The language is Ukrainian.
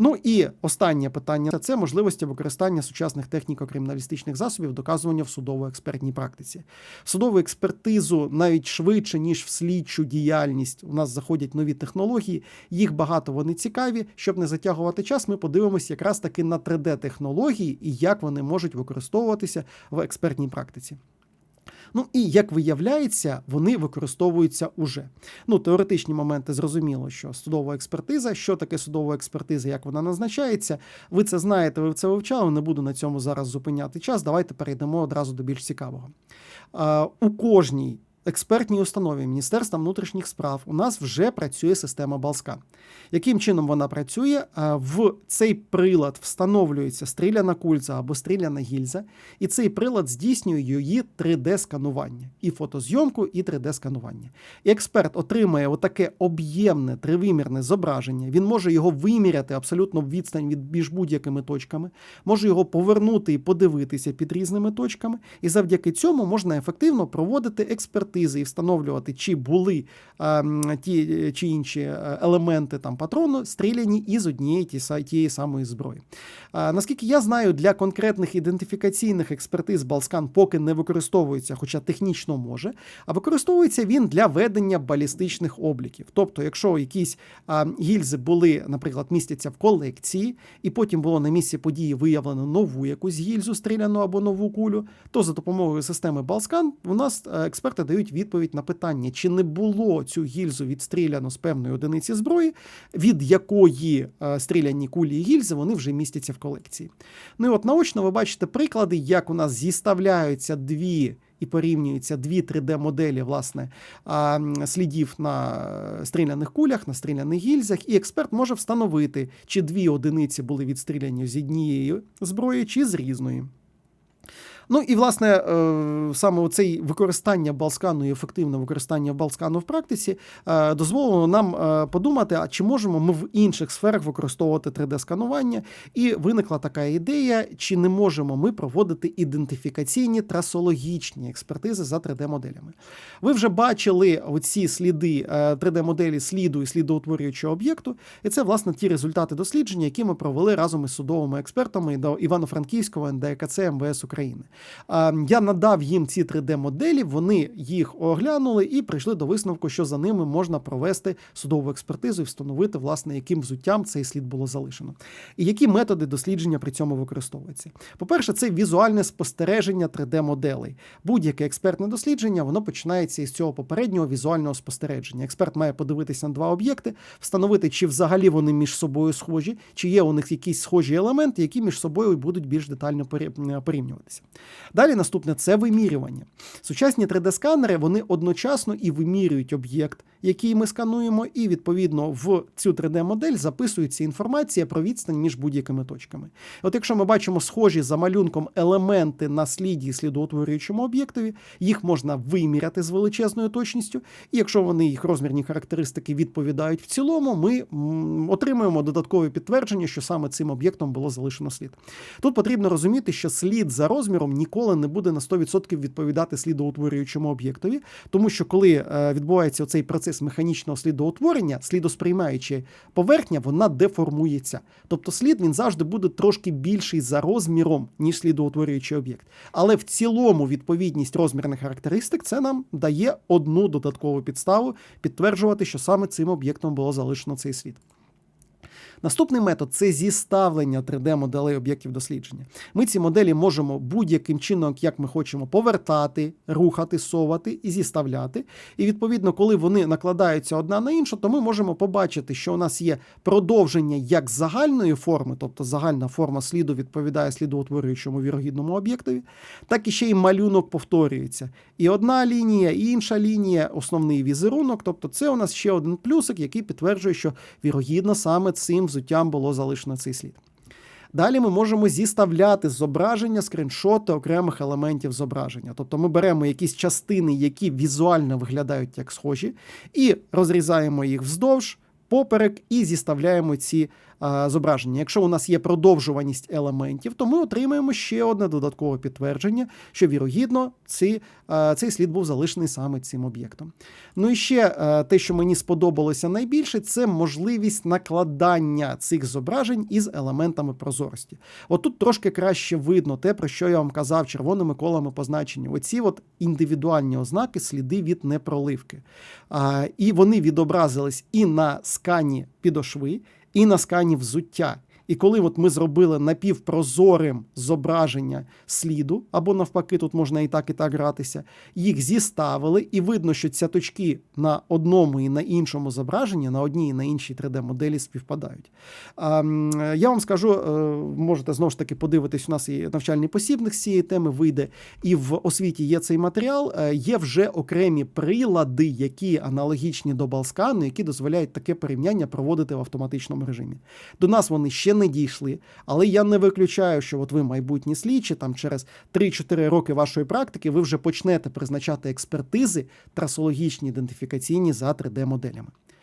Ну і останнє питання це можливості використання сучасних техніко-криміналістичних засобів доказування в судово-експертній практиці. Судову експертизу навіть швидше, ніж в слідчу діяльність, у нас заходять нові технології. Їх багато вони цікаві. Щоб не затягувати час, ми подивимося якраз таки на 3D-технології і як вони можуть використовуватися в експертній практиці. Ну і як виявляється, вони використовуються уже. Ну, теоретичні моменти зрозуміло, що судова експертиза, що таке судова експертиза, як вона назначається. Ви це знаєте, ви це вивчали. Не буду на цьому зараз зупиняти час. Давайте перейдемо одразу до більш цікавого. У кожній експертній установі Міністерства внутрішніх справ у нас вже працює система Балска. Яким чином вона працює? Е, В цей прилад встановлюється стріляна кульза або стріляна гільза, і цей прилад здійснює її 3D-сканування, і фотозйомку, і 3D-сканування. І експерт отримує отаке об'ємне тривимірне зображення. Він може його виміряти абсолютно в відстань від між будь-якими точками, може його повернути і подивитися під різними точками. І завдяки цьому можна ефективно проводити експертизи і встановлювати, чи були е, ті чи інші е, елементи там патрону стріляні із однієї ті- тієї самої зброї. Е, наскільки я знаю, для конкретних ідентифікаційних експертиз Балскан поки не використовується, хоча технічно може, а використовується він для ведення балістичних обліків. Тобто, якщо якісь а, гільзи були, наприклад, містяться в колекції, і потім було на місці події виявлено нову якусь гільзу стріляну або нову кулю, то за допомогою системи Балскан у нас е, експерти дають відповідь на питання, чи не було цю гільзу відстріляно з певної одиниці зброї, від якої е, стріляні кулі і гільзи вони вже містяться в колекції. Ну і от наочно ви бачите приклади, як у нас зіставляються дві. І порівнюються дві 3D-моделі власне слідів на е, стріляних кулях, на стріляних гільзах, і експерт може встановити, чи дві одиниці були відстріляні з однієї зброї, чи з різної. Ну і власне е, саме оцей використання балскану і ефективне використання балскану в практиці е, дозволило нам е, подумати, а чи можемо ми в інших сферах використовувати 3D-сканування. І виникла така ідея, чи не можемо ми проводити ідентифікаційні трасологічні експертизи за 3D-моделями. Ви вже бачили оці сліди е, 3D-моделі сліду і слідоутворюючого об'єкту, і це власне ті результати дослідження, які ми провели разом із судовими експертами до Івано-Франківського НДКЦ МВС України. Е, Я надав їм ці 3D-моделі, вони їх оглянули і прийшли до висновку, що за ними можна провести судову експертизу і встановити, власне, яким взуттям цей слід було залишено. І які методи дослідження при цьому використовуються. По-перше, це візуальне спостереження 3D-моделей. Будь-яке експертне дослідження воно починається із цього попереднього візуального спостереження. Експерт має подивитися на два об'єкти, встановити, чи взагалі вони між собою схожі, чи є у них якісь схожі елементи, які між собою будуть більш детально порі- порівнюватися. Далі наступне це вимірювання. Сучасні 3D-сканери вони одночасно і вимірюють об'єкт, який ми скануємо, і відповідно в цю 3D-модель записується інформація про відстань між будь-якими точками. От якщо ми бачимо схожі за малюнком елементи на сліді слідоутворюючому об'єктові, їх можна виміряти з величезною точністю, і якщо вони їх розмірні характеристики відповідають в цілому, ми отримуємо додаткове підтвердження, що саме цим об'єктом було залишено слід. Тут потрібно розуміти, що слід за розміром ніколи не буде на 100% відповідати слідоутворюючому об'єктові, тому що коли е, відбувається цей процес механічного слідоутворення, слідосприймаючи поверхня, вона деформується. Тобто слід він завжди буде трошки більший за розміром, ніж слідоутворюючий об'єкт. Але в цілому відповідність розмірних характеристик це нам дає одну додаткову підставу підтверджувати, що саме цим об'єктом було залишено цей слід. Наступний метод це зіставлення 3D-моделей об'єктів дослідження. Ми ці моделі можемо будь-яким чином, як ми хочемо, повертати, рухати, совати і зіставляти. І відповідно, коли вони накладаються одна на іншу, то ми можемо побачити, що у нас є продовження як загальної форми, тобто загальна форма сліду відповідає слідоутворюючому вірогідному об'єктові, так і ще й малюнок повторюється. І одна лінія, і інша лінія, основний візерунок. Тобто, це у нас ще один плюсик, який підтверджує, що вірогідно саме цим взуттям було залишено цей слід. Далі ми можемо зіставляти зображення, скріншоти окремих елементів зображення. Тобто ми беремо якісь частини, які візуально виглядають як схожі, і розрізаємо їх вздовж. Поперек і зіставляємо ці а, зображення. Якщо у нас є продовжуваність елементів, то ми отримаємо ще одне додаткове підтвердження, що вірогідно ці, а, цей слід був залишений саме цим об'єктом. Ну і ще а, те, що мені сподобалося найбільше, це можливість накладання цих зображень із елементами прозорості. Отут трошки краще видно те, про що я вам казав, червоними колами позначені. Оці от індивідуальні ознаки, сліди від непроливки. А, і вони відобразились і на скані підошви, і на скані взуття. І коли от ми зробили напівпрозорим зображення сліду, або навпаки, тут можна і так, і так гратися, їх зіставили, і видно, що цяточки на одному і на іншому зображенні, на одній і на іншій 3D-моделі співпадають. Я вам скажу, е, можете знову ж таки подивитись, у нас і навчальний посібник з цієї теми вийде, і в освіті є цей матеріал. Е, Є вже окремі прилади, які аналогічні до балскану, які дозволяють таке порівняння проводити в автоматичному режимі. До нас вони ще не дійшли, але я не виключаю, що от ви майбутні слідчі, там через 3-4 роки вашої практики ви вже почнете призначати експертизи трасологічні ідентифікаційні за 3D-моделями.